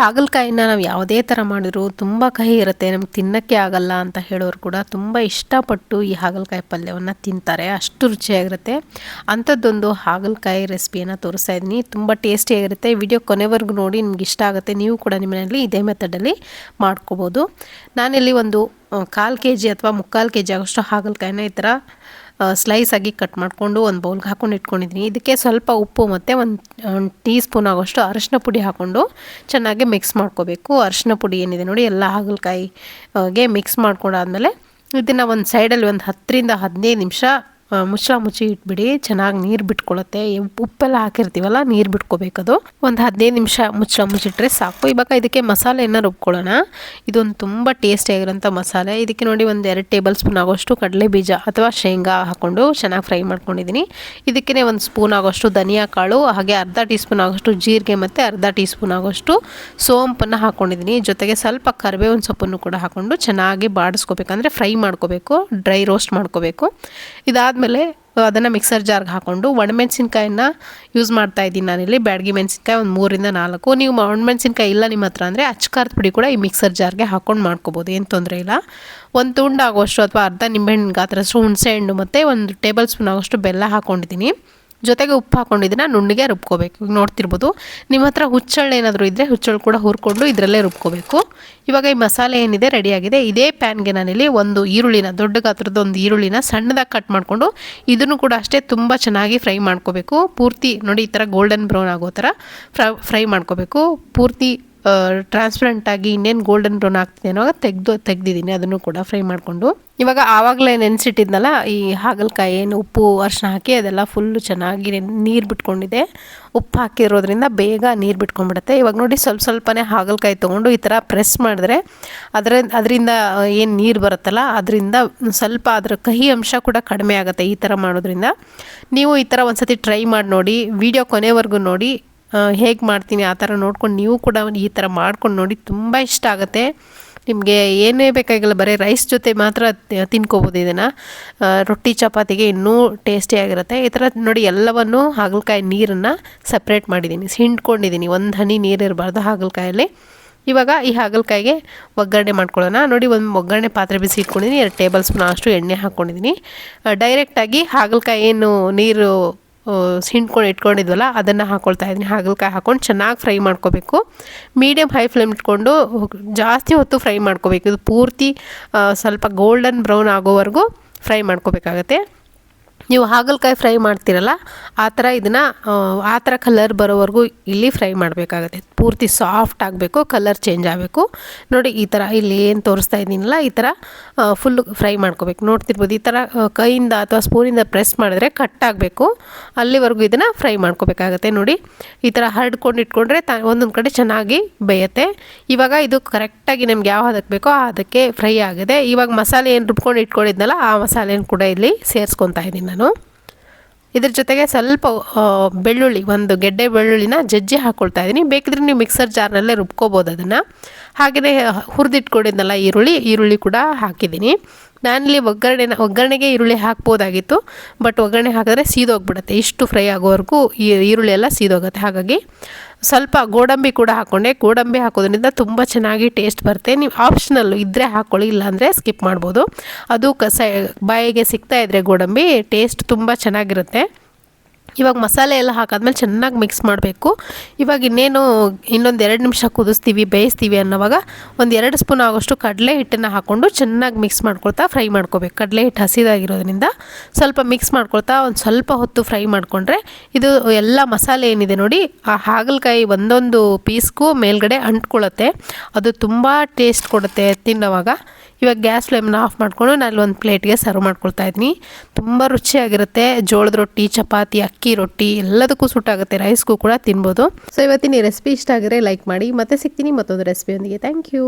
ಹಾಗಲಕಾಯಿನ ನಾವು ಯಾವುದೇ ಥರ ಮಾಡಿದ್ರು ತುಂಬ ಕಹಿ ಇರುತ್ತೆ, ನಮ್ಗೆ ತಿನ್ನೋಕ್ಕೆ ಆಗಲ್ಲ ಅಂತ ಹೇಳೋರು ಕೂಡ ತುಂಬ ಇಷ್ಟಪಟ್ಟು ಈ ಹಾಗಲಕಾಯಿ ಪಲ್ಯವನ್ನು ತಿಂತಾರೆ. ಅಷ್ಟು ರುಚಿಯಾಗಿರುತ್ತೆ. ಅಂಥದ್ದೊಂದು ಹಾಗಲಕಾಯಿ ರೆಸಿಪಿಯನ್ನು ತೋರಿಸ್ತಾ ಇದ್ದೀನಿ. ತುಂಬ ಟೇಸ್ಟಿಯಾಗಿರುತ್ತೆ ವಿಡಿಯೋ ಕೊನೆವರೆಗೂ ನೋಡಿ, ನಿಮ್ಗೆ ಇಷ್ಟ ಆಗುತ್ತೆ, ನೀವು ಕೂಡ ನಿಮ್ಮ ಮನೆಯಲ್ಲಿ ಇದೇ ಮೆಥಡಲ್ಲಿ ಮಾಡ್ಕೋಬೋದು. ನಾನಿಲ್ಲಿ ಒಂದು ಕಾಲು ಕೆ ಜಿ ಅಥವಾ ಮುಕ್ಕಾಲು ಕೆ ಜಿ ಆಗೋಷ್ಟು ಹಾಗಲಕಾಯಿನ ಈ ಥರ ಸ್ಲೈಸ್ ಆಗಿ ಕಟ್ ಮಾಡಿಕೊಂಡು ಒಂದು ಬೌಲ್ಗೆ ಹಾಕೊಂಡು ಇಟ್ಕೊಂಡಿದ್ದೀನಿ ಇದಕ್ಕೆ ಸ್ವಲ್ಪ ಉಪ್ಪು ಮತ್ತು ಒಂದು ಟೀ ಸ್ಪೂನ್ ಆಗೋಷ್ಟು ಅರಶಿನ ಪುಡಿ ಹಾಕ್ಕೊಂಡು ಚೆನ್ನಾಗಿ ಮಿಕ್ಸ್ ಮಾಡ್ಕೋಬೇಕು. ಅರಶಿನ ಪುಡಿ ಏನಿದೆ ನೋಡಿ, ಎಲ್ಲ ಹಾಗಲಕಾಯಿಗೆ ಮಿಕ್ಸ್ ಮಾಡ್ಕೊಂಡಾದ್ಮೇಲೆ ಇದನ್ನು ಒಂದು ಸೈಡಲ್ಲಿ ಒಂದು ಹತ್ತರಿಂದ ಹದಿನೈದು ನಿಮಿಷ ಮುಚ್ಚಳ ಮುಚ್ಚಿ ಇಟ್ಬಿಡಿ, ಚೆನ್ನಾಗಿ ನೀರು ಬಿಟ್ಕೊಳತ್ತೆ. ಉಪ್ಪೆಲ್ಲ ಹಾಕಿರ್ತೀವಲ್ಲ, ನೀರು ಬಿಟ್ಕೋಬೇಕದು. ಒಂದು ಹದಿನೈದು ನಿಮಿಷ ಮುಚ್ಚಳ ಮುಚ್ಚಿಟ್ರೆ ಸಾಕು. ಇವಾಗ ಇದಕ್ಕೆ ಮಸಾಲೆಯನ್ನು ರುಬ್ಕೊಳ್ಳೋಣ. ಇದೊಂದು ತುಂಬ ಟೇಸ್ಟಿಯಾಗಿರೋಂಥ ಮಸಾಲೆ. ಇದಕ್ಕೆ ನೋಡಿ ಒಂದು ಎರಡು ಟೇಬಲ್ ಸ್ಪೂನ್ ಆಗೋಷ್ಟು ಕಡಲೆ ಬೀಜ ಅಥವಾ ಶೇಂಗಾ ಹಾಕ್ಕೊಂಡು ಚೆನ್ನಾಗಿ ಫ್ರೈ ಮಾಡ್ಕೊಂಡಿದ್ದೀನಿ ಇದಕ್ಕೇ ಒಂದು ಸ್ಪೂನ್ ಆಗೋಷ್ಟು ಧನಿಯಾ ಕಾಳು, ಹಾಗೆ ಅರ್ಧ ಟೀ ಸ್ಪೂನ್ ಆಗೋಷ್ಟು ಜೀರಿಗೆ ಮತ್ತು ಅರ್ಧ ಟೀ ಸ್ಪೂನ್ ಆಗೋಷ್ಟು ಸೋಂಪನ್ನು ಹಾಕ್ಕೊಂಡಿದ್ದೀನಿ ಜೊತೆಗೆ ಸ್ವಲ್ಪ ಕರಿಬೇವಿನ ಸೊಪ್ಪನ್ನು ಕೂಡ ಹಾಕ್ಕೊಂಡು ಚೆನ್ನಾಗಿ ಬಾಡಿಸ್ಕೋಬೇಕಂದ್ರೆ ಫ್ರೈ ಮಾಡ್ಕೋಬೇಕು, ಡ್ರೈ ರೋಸ್ಟ್ ಮಾಡ್ಕೋಬೇಕು. ಇದಾದ ಆದಮೇಲೆ ಅದನ್ನು ಮಿಕ್ಸರ್ ಜಾರ್ಗೆ ಹಾಕ್ಕೊಂಡು ಒಣಮೆಣ್ಸಿನ್ಕಾಯನ್ನ ಯೂಸ್ ಮಾಡ್ತಾ ಇದ್ದೀನಿ ನಾನಿಲ್ಲಿ. ಬ್ಯಾಡಗಿ ಮೆಣಸಿನ್ಕಾಯಿ ಒಂದು ಮೂರಿಂದ ನಾಲ್ಕು. ನೀವು ಒಣಮೆಣ್ಸಿನ್ಕಾಯಿ ಇಲ್ಲ ನಿಮ್ಮ ಹತ್ರ ಅಂದರೆ ಅಚ್ಕಾರದ ಪುಡಿ ಕೂಡ ಈ ಮಿಕ್ಸರ್ ಜಾರ್ಗೆ ಹಾಕ್ಕೊಂಡು ಮಾಡ್ಕೋಬೋದು. ಏನು ತೊಂದರೆ ಇಲ್ಲ. ಒಂದು ತುಂಡಾಗುವಷ್ಟು ಅಥವಾ ಅರ್ಧ ನಿಂಬೆಹಣ್ಣು ಗಾತ್ರಷ್ಟು ಹುಣಸೆ ಹಣ್ಣು ಮತ್ತು ಒಂದು ಟೇಬಲ್ ಸ್ಪೂನ್ ಆಗೋಷ್ಟು ಬೆಲ್ಲ ಹಾಕ್ಕೊಂಡಿದ್ದೀನಿ ಜೊತೆಗೆ ಉಪ್ಪು ಹಾಕ್ಕೊಂಡಿದ್ದನ್ನ ನುಣ್ಣಿಗೆ ರುಬ್ಕೋಬೇಕು. ನೋಡ್ತಿರ್ಬೋದು, ನಿಮ್ಮ ಹತ್ರ ಹುಚ್ಚಳ್ಳು ಏನಾದರೂ ಇದ್ದರೆ ಹುಚ್ಚಳ್ಳು ಕೂಡ ಹುರ್ಕೊಂಡು ಇದರಲ್ಲೇ ರುಬ್ಕೋಬೇಕು. ಇವಾಗ ಈ ಮಸಾಲೆ ಏನಿದೆ ರೆಡಿಯಾಗಿದೆ ಇದೇ ಪ್ಯಾನ್ಗೆ ನಾನಿಲ್ಲಿ ಒಂದು ಈರುಳ್ಳಿನ, ದೊಡ್ಡ ಗಾತ್ರದ ಒಂದು ಈರುಳ್ಳಿನ ಸಣ್ಣದಾಗಿ ಕಟ್ ಮಾಡಿಕೊಂಡು ಇದನ್ನು ಕೂಡ ಅಷ್ಟೇ ತುಂಬ ಚೆನ್ನಾಗಿ ಫ್ರೈ ಮಾಡ್ಕೋಬೇಕು. ಪೂರ್ತಿ ನೋಡಿ ಈ ಥರ ಗೋಲ್ಡನ್ ಬ್ರೌನ್ ಆಗೋ ಥರ ಫ್ರೈ ಮಾಡ್ಕೋಬೇಕು. ಪೂರ್ತಿ ಟ್ರಾನ್ಸ್ಪರೆಂಟಾಗಿ ಇನ್ನೇನು ಗೋಲ್ಡನ್ ಬ್ರೌನ್ ಆಗ್ತಿದೆ ಅನ್ನೋ ತೆಗೆದು ತೆಗ್ದಿದ್ದೀನಿ, ಅದನ್ನು ಕೂಡ ಫ್ರೈ ಮಾಡಿಕೊಂಡು. ಇವಾಗ ಆವಾಗಲೇ ನೆನೆಸಿಟ್ಟಿದ್ನಲ್ಲ, ಈ ಹಾಗಲಕಾಯಿ ಏನು ಉಪ್ಪು ಅರ್ಶಿನ ಹಾಕಿ ಅದೆಲ್ಲ ಫುಲ್ಲು ಚೆನ್ನಾಗಿ ನೀರು ಬಿಟ್ಕೊಂಡಿದೆ. ಉಪ್ಪು ಹಾಕಿರೋದ್ರಿಂದ ಬೇಗ ನೀರು ಬಿಟ್ಕೊಂಡ್ಬಿಡುತ್ತೆ. ಇವಾಗ ನೋಡಿ ಸ್ವಲ್ಪ ಸ್ವಲ್ಪನೇ ಹಾಗಲಕಾಯಿ ತೊಗೊಂಡು ಈ ಥರ ಪ್ರೆಸ್ ಮಾಡಿದ್ರೆ ಅದರ ಅದರಿಂದ ಏನು ನೀರು ಬರುತ್ತಲ್ಲ, ಅದರಿಂದ ಸ್ವಲ್ಪ ಅದರ ಕಹಿ ಅಂಶ ಕೂಡ ಕಡಿಮೆ ಆಗುತ್ತೆ ಈ ಥರ ಮಾಡೋದ್ರಿಂದ. ನೀವು ಈ ಥರ ಒಂದು ಸತಿ ಟ್ರೈ ಮಾಡಿ ನೋಡಿ ವಿಡಿಯೋ ಕೊನೆವರೆಗೂ ನೋಡಿ ಹೇಗೆ ಮಾಡ್ತೀನಿ ಆ ಥರ ನೋಡ್ಕೊಂಡು ನೀವು ಕೂಡ ಈ ಥರ ಮಾಡ್ಕೊಂಡು ನೋಡಿ ತುಂಬ ಇಷ್ಟ ಆಗುತ್ತೆ. ನಿಮಗೆ ಏನೇ ಬೇಕಾಗಿಲ್ಲ, ಬರೀ ರೈಸ್ ಜೊತೆ ಮಾತ್ರ ತಿನ್ಕೋಬೋದು ಇದನ್ನು. ರೊಟ್ಟಿ, ಚಪಾತಿಗೆ ಇನ್ನೂ ಟೇಸ್ಟಿಯಾಗಿರುತ್ತೆ ಈ ಥರ ನೋಡಿ ಎಲ್ಲವನ್ನು ಹಾಗಲಕಾಯಿ ನೀರನ್ನು ಸಪ್ರೇಟ್ ಮಾಡಿದ್ದೀನಿ. ಹಿಂಡ್ಕೊಂಡಿದ್ದೀನಿ. ಒಂದು ಹನಿ ನೀರು ಇರಬಾರ್ದು ಹಾಗಲಕಾಯಲ್ಲಿ. ಇವಾಗ ಈ ಹಾಗಲಕಾಯಿಗೆ ಒಗ್ಗರಣೆ ಮಾಡ್ಕೊಳ್ಳೋಣ. ನೋಡಿ ಒಂದು ಒಗ್ಗರಣೆ ಪಾತ್ರೆ ಬಿಸಿ ಇಟ್ಕೊಂಡಿದ್ದೀನಿ. ಎರಡು ಟೇಬಲ್ ಸ್ಪೂನ್ ಅಷ್ಟು ಎಣ್ಣೆ ಹಾಕ್ಕೊಂಡಿದ್ದೀನಿ ಡೈರೆಕ್ಟಾಗಿ ಹಾಗಲಕಾಯಿ ಏನು ನೀರು ಹಿಂಡ್ಕೊಂಡು ಇಟ್ಕೊಂಡಿದ್ವಲ್ಲ, ಅದನ್ನು ಹಾಕ್ಕೊಳ್ತಾ ಇದ್ದೀನಿ. ಹಾಗಲಕಾಯಿ ಹಾಕ್ಕೊಂಡು ಚೆನ್ನಾಗಿ ಫ್ರೈ ಮಾಡ್ಕೋಬೇಕು. ಮೀಡಿಯಮ್ ಹೈ ಫ್ಲೇಮ್ ಇಟ್ಕೊಂಡು ಜಾಸ್ತಿ ಹೊತ್ತು ಫ್ರೈ ಮಾಡ್ಕೋಬೇಕು. ಇದು ಪೂರ್ತಿ ಸ್ವಲ್ಪ ಗೋಲ್ಡನ್ ಬ್ರೌನ್ ಆಗೋವರೆಗೂ ಫ್ರೈ ಮಾಡ್ಕೋಬೇಕಾಗತ್ತೆ. ನೀವು ಹಾಗಲಕಾಯಿ ಫ್ರೈ ಮಾಡ್ತೀರಲ್ಲ, ಆ ಥರ ಇದನ್ನು, ಆ ಥರ ಕಲರ್ ಬರೋವರೆಗೂ ಇಲ್ಲಿ ಫ್ರೈ ಮಾಡಬೇಕಾಗತ್ತೆ. ಪೂರ್ತಿ ಸಾಫ್ಟ್ ಆಗಬೇಕು, ಕಲರ್ ಚೇಂಜ್ ಆಗಬೇಕು. ನೋಡಿ, ಈ ಥರ ಇಲ್ಲಿ ಏನು ತೋರಿಸ್ತಾ ಇದ್ದೀನಲ್ಲ, ಈ ಥರ ಫುಲ್ಲು ಫ್ರೈ ಮಾಡ್ಕೋಬೇಕು. ನೋಡ್ತಿರ್ಬೋದು, ಈ ಥರ ಕೈಯಿಂದ ಅಥವಾ ಸ್ಪೂನಿಂದ ಪ್ರೆಸ್ ಮಾಡಿದ್ರೆ ಕಟ್ ಆಗಬೇಕು. ಅಲ್ಲಿವರೆಗೂ ಇದನ್ನು ಫ್ರೈ ಮಾಡ್ಕೋಬೇಕಾಗತ್ತೆ. ನೋಡಿ, ಈ ಥರ ಹರಡ್ಕೊಂಡು ಇಟ್ಕೊಂಡ್ರೆ ತ, ಒಂದೊಂದು ಕಡೆ ಚೆನ್ನಾಗಿ ಬೇಯುತ್ತೆ. ಇವಾಗ ಇದು ಕರೆಕ್ಟಾಗಿ ನಮ್ಗೆ ಯಾವ ಹದಕ್ಕೆ ಬೇಕೋ ಅದಕ್ಕೆ ಫ್ರೈ ಆಗಿದೆ. ಇವಾಗ ಮಸಾಲೆ ಏನು ರುಬ್ಕೊಂಡು ಇಟ್ಕೊಂಡಿದ್ನಲ್ಲ, ಆ ಮಸಾಲೆನ ಕೂಡ ಇಲ್ಲಿ ಸೇರಿಸ್ಕೊತಾ ಇದ್ದೀನಿ ನಾನು. ಇದ್ರ ಜೊತೆಗೆ ಸ್ವಲ್ಪ ಬೆಳ್ಳುಳ್ಳಿ, ಒಂದು ಗೆಡ್ಡೆ ಬೆಳ್ಳುಳ್ಳಿನ ಜಜ್ಜಿ ಹಾಕ್ಕೊಳ್ತಾ ಇದ್ದೀನಿ. ಬೇಕಿದ್ರೆ ನೀವು ಮಿಕ್ಸರ್ ಜಾರ್ನಲ್ಲೇ ರುಬ್ಕೋಬೋದು ಅದನ್ನು. ಹಾಗೆಯೇ ಹುರಿದಿಟ್ಕೊಂಡಿದ್ದೆನಲ್ಲ ಈರುಳ್ಳಿ ಈರುಳ್ಳಿ ಕೂಡ ಹಾಕಿದ್ದೀನಿ. ನಾನಿಲ್ಲಿ ಒಗ್ಗರಣೆನ ಒಗ್ಗರಣೆಗೆ ಈರುಳ್ಳಿ ಹಾಕ್ಬೋದಾಗಿತ್ತು, ಬಟ್ ಒಗ್ಗರಣೆ ಹಾಕಿದ್ರೆ ಸೀದೋಗ್ಬಿಡುತ್ತೆ. ಇಷ್ಟು ಫ್ರೈ ಆಗೋವರೆಗೂ ಈ ಈರುಳ್ಳಿ ಎಲ್ಲ ಸೀದೋಗುತ್ತೆ. ಹಾಗಾಗಿ ಸ್ವಲ್ಪ ಗೋಡಂಬಿ ಕೂಡ ಹಾಕ್ಕೊಂಡೆ ಗೋಡಂಬಿ ಹಾಕೋದ್ರಿಂದ ತುಂಬ ಚೆನ್ನಾಗಿ ಟೇಸ್ಟ್ ಬರುತ್ತೆ. ನೀವು ಆಪ್ಷನಲ್ಲು ಇದ್ದರೆ ಹಾಕ್ಕೊಳ್ಳಿ ಇಲ್ಲಾಂದರೆ ಸ್ಕಿಪ್ ಮಾಡ್ಬೋದು. ಅದು ಕಸ, ಬಾಯಿಗೆ ಸಿಗ್ತಾ ಇದ್ದರೆ ಗೋಡಂಬಿ, ಟೇಸ್ಟ್ ತುಂಬ ಚೆನ್ನಾಗಿರುತ್ತೆ. ಇವಾಗ ಮಸಾಲೆ ಎಲ್ಲ ಹಾಕಾದ್ಮೇಲೆ ಚೆನ್ನಾಗಿ ಮಿಕ್ಸ್ ಮಾಡಬೇಕು. ಇವಾಗ ಇನ್ನೇನು ಇನ್ನೊಂದು ಎರಡು ನಿಮಿಷ ಕುದಿಸ್ತೀವಿ, ಬೇಯಿಸ್ತೀವಿ ಅನ್ನೋವಾಗ ಒಂದು ಎರಡು ಸ್ಪೂನ್ ಆಗೋಷ್ಟು ಕಡಲೆ ಹಿಟ್ಟನ್ನು ಹಾಕ್ಕೊಂಡು ಚೆನ್ನಾಗಿ ಮಿಕ್ಸ್ ಮಾಡ್ಕೊಳ್ತಾ ಫ್ರೈ ಮಾಡ್ಕೋಬೇಕು. ಕಡಲೆ ಹಿಟ್ಟು ಹಸಿದಾಗಿರೋದ್ರಿಂದ ಸ್ವಲ್ಪ ಮಿಕ್ಸ್ ಮಾಡ್ಕೊಳ್ತಾ ಒಂದು ಸ್ವಲ್ಪ ಹೊತ್ತು ಫ್ರೈ ಮಾಡಿಕೊಂಡ್ರೆ ಇದು ಎಲ್ಲ ಮಸಾಲೆ ಏನಿದೆ ನೋಡಿ, ಆ ಹಾಗಲಕಾಯಿ ಒಂದೊಂದು ಪೀಸ್ಗೂ ಮೇಲ್ಗಡೆ ಅಂಟ್ಕೊಳ್ಳುತ್ತೆ ಅದು ತುಂಬ ಟೇಸ್ಟ್ ಕೊಡುತ್ತೆ ತಿನ್ನೋವಾಗ. ಇವಾಗ ಗ್ಯಾಸ್ ಫ್ಲೇಮ್ನ ಆಫ್ ಮಾಡಿಕೊಂಡು ನಾನು ಒಂದು ಪ್ಲೇಟ್ಗೆ ಸರ್ವ್ ಮಾಡ್ಕೊಳ್ತಾ ಇದ್ದೀನಿ. ತುಂಬ ರುಚಿಯಾಗಿರುತ್ತೆ. ಜೋಳದ ರೊಟ್ಟಿ, ಚಪಾತಿ, ಅಕ್ಕಿ ರೊಟ್ಟಿ ಎಲ್ಲದಕ್ಕೂ ಸುಟ್ಟಾಗುತ್ತೆ ರೈಸ್ಗೂ ಕೂಡ ತಿನ್ಬೋದು. ಸೊ ಇವತ್ತಿನ ಈ ರೆಸಿಪಿ ಇಷ್ಟ ಆಗಿದ್ರೆ ಲೈಕ್ ಮಾಡಿ. ಮತ್ತೆ ಸಿಗ್ತೀನಿ ಮತ್ತೊಂದು ರೆಸಿಪಿಯೊಂದಿಗೆ ಥ್ಯಾಂಕ್ ಯು